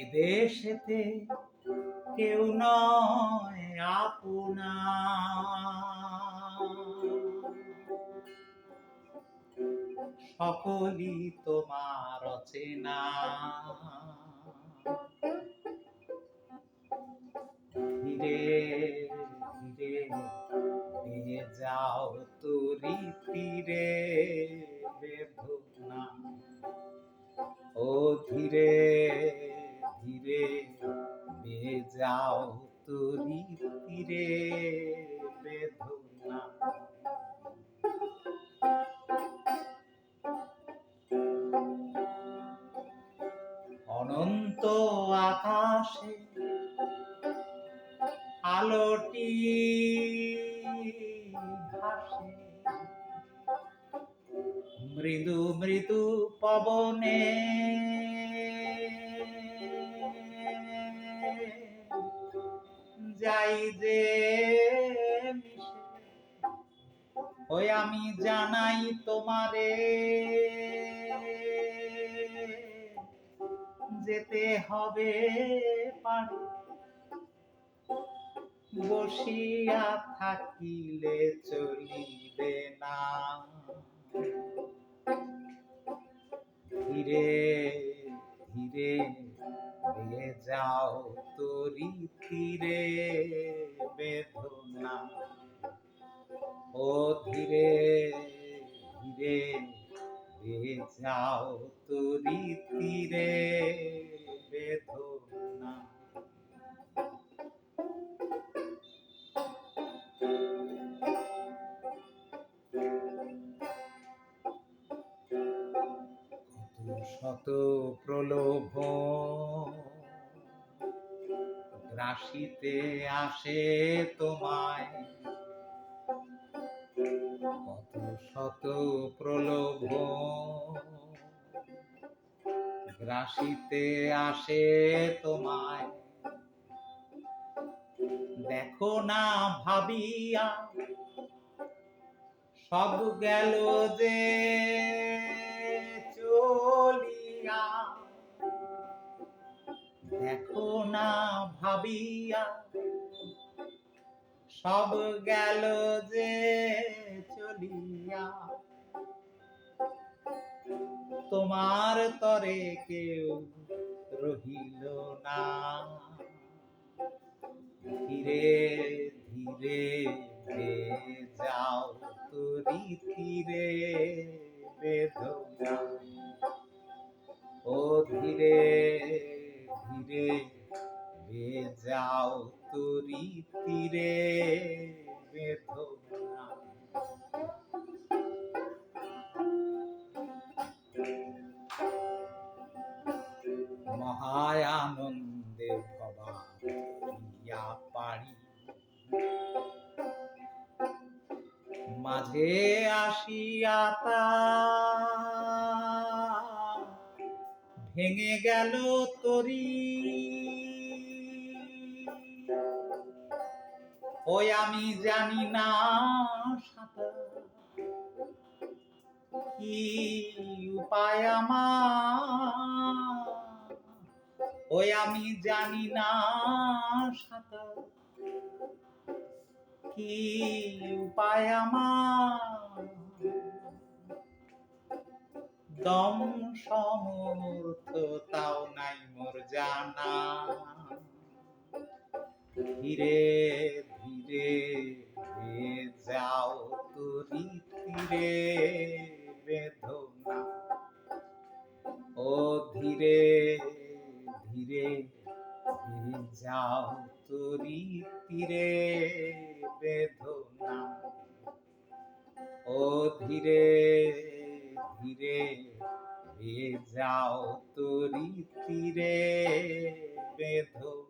এদেশেতে কেউ নয় আপনা সকলই তোমার অচেনা। ধীরে ধীরে, নিয়ে যাও তুরি তীরে বেদনা। ও ধীরে ধীরে যাও তুরি তীরে বেদনা। অনন্ত আকাশে আলোটি ভাসে। মৃদু মৃদু পবনে যাই যে ওই আমি জানাই তোমারে যেতে হবে পারে বসিয়া থাকিলে চলিবে না। ধীরে যাও তরি তীরে বেদনা। ও ধীরে ধীরে দিয়ে যাও তরি তীরে বেদনা। কত শত প্রলোভ গ্রাসিতে আসে তোমায়। কত শত প্রলোভ গ্রাসিতে আসে তোমায়। দেখো না ভাবিয়া, সব গেল যে দেখো না ভাবিয়া। সব গেল যে চলিয়া। তোমার তরে কেউ রহিল না। ধীরে ধীরে যাও তুরি তীরে বেদনা ও ধীরে ধীরে রে যাও তুরি তীরে বেদনা মহায় আনন্দে ভবা ইয়া পারি। মাঝে আসিয়া তা ভেঙে গেল তরি। ওই আমি জানি না সাঁতার। কি উপায় আমার? ওই আমি জানি না সাঁতার। কি উপায় আমার? দম সমর্থ, তাও নাই মোর জানা। ধীরে ধীরে যাও তুরি, ধীরে বেদনা। ও ধীরে ধীরে ধীরে যাও তুরি তীরে বেদনা। ও ধীরে ধীরে যাও তুরি তীরে বেদনা